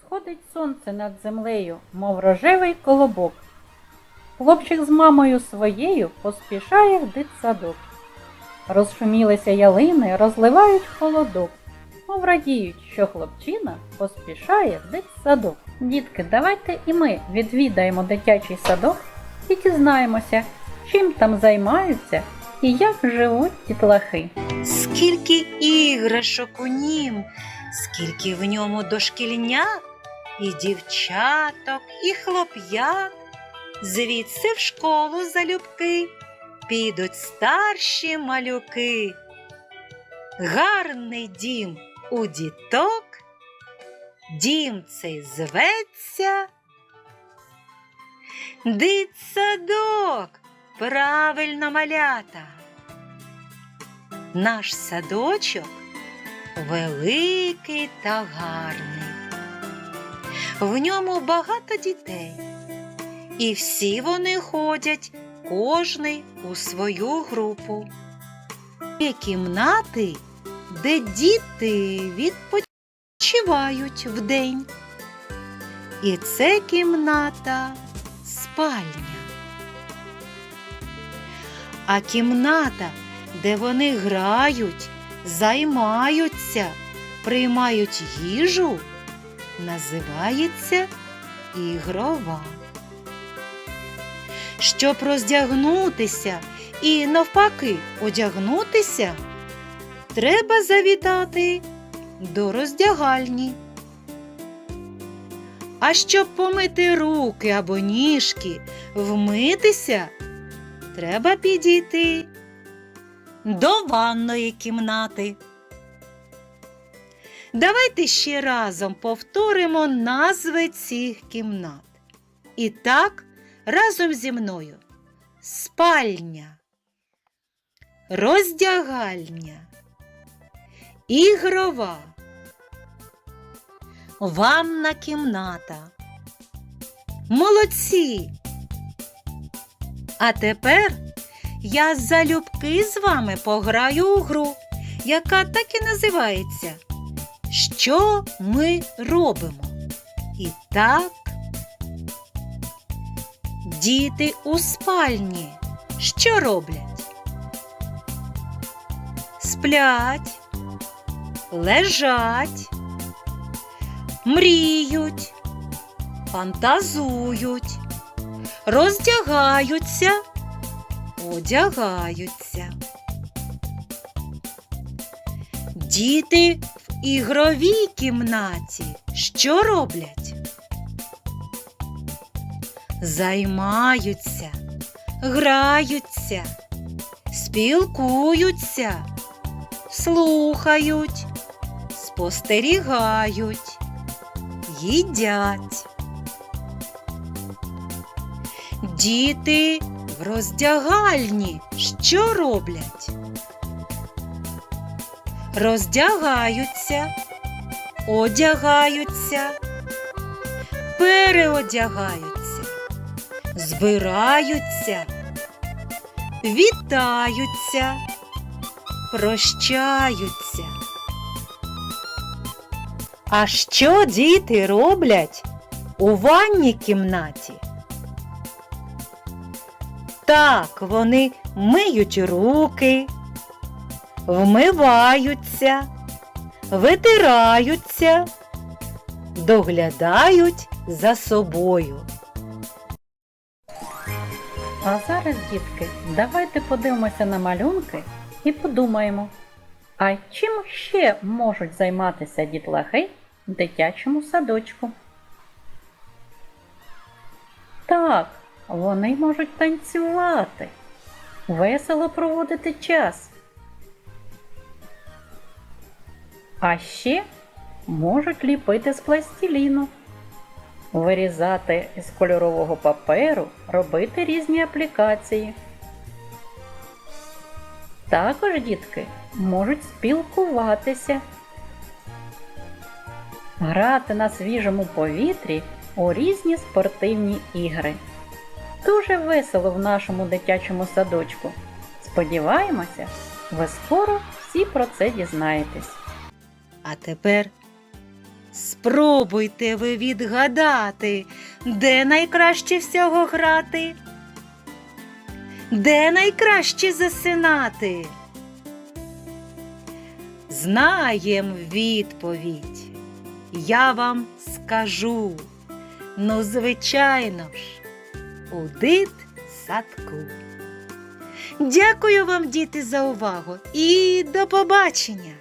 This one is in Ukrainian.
Сходить сонце над землею, мов рожевий колобок. Хлопчик з мамою своєю поспішає в дитсадок. Розшумілися ялини, розливають холодок. Мов радіють, що хлопчина поспішає в дитсадок. Дітки, давайте і ми відвідаємо дитячий садок і дізнаємося, чим там займаються і як живуть дітлахи. Скільки іграшок у нім, скільки в ньому дошкільнят, і дівчаток, і хлоп'ят. Звідси в школу залюбки підуть старші малюки. Гарний дім у діток, дім цей зветься. Дитсадок, правильно малята. Наш садочок великий та гарний. В ньому багато дітей, і всі вони ходять, кожний у свою групу. Є кімнати, де діти відпочивають вдень. І це кімната спальня. А кімната, де вони грають, займаються, приймають їжу, називається ігрова. Щоб роздягнутися і навпаки одягнутися, треба завітати до роздягальні. А щоб помити руки або ніжки, вмитися, треба підійти до ванної кімнати. Давайте ще разом повторимо назви цих кімнат. І так, разом зі мною спальня, роздягальня, ігрова, ванна кімната. Молодці! А тепер я залюбки з вами пограю у гру, яка так і називається Що ми робимо? І так, діти у спальні. Що роблять? Сплять, лежать, мріють, фантазують, роздягаються одягаються. Діти в ігровій кімнаті що роблять? Займаються, граються, спілкуються, слухають, спостерігають, їдять. Діти роздягальні що роблять? Роздягаються, одягаються, переодягаються, збираються, вітаються, прощаються. А що діти роблять у ванній кімнаті? Так, вони миють руки, вмиваються, витираються, доглядають за собою. А зараз, дітки, давайте подивимося на малюнки і подумаємо, а чим ще можуть займатися дітлахи в дитячому садочку? Так, вони можуть танцювати, весело проводити час. А ще можуть ліпити з пластиліну, вирізати із кольорового паперу, робити різні аплікації. Також дітки можуть спілкуватися, грати на свіжому повітрі у різні спортивні ігри. Дуже весело в нашому дитячому садочку. Сподіваємося, ви скоро всі про це дізнаєтесь. А тепер Спробуйте ви відгадати, де найкраще всього грати? Де найкраще засинати? Знаєм відповідь. Я вам скажу. Ну, звичайно ж, у дитсадку. Дякую вам, діти, за увагу і до побачення!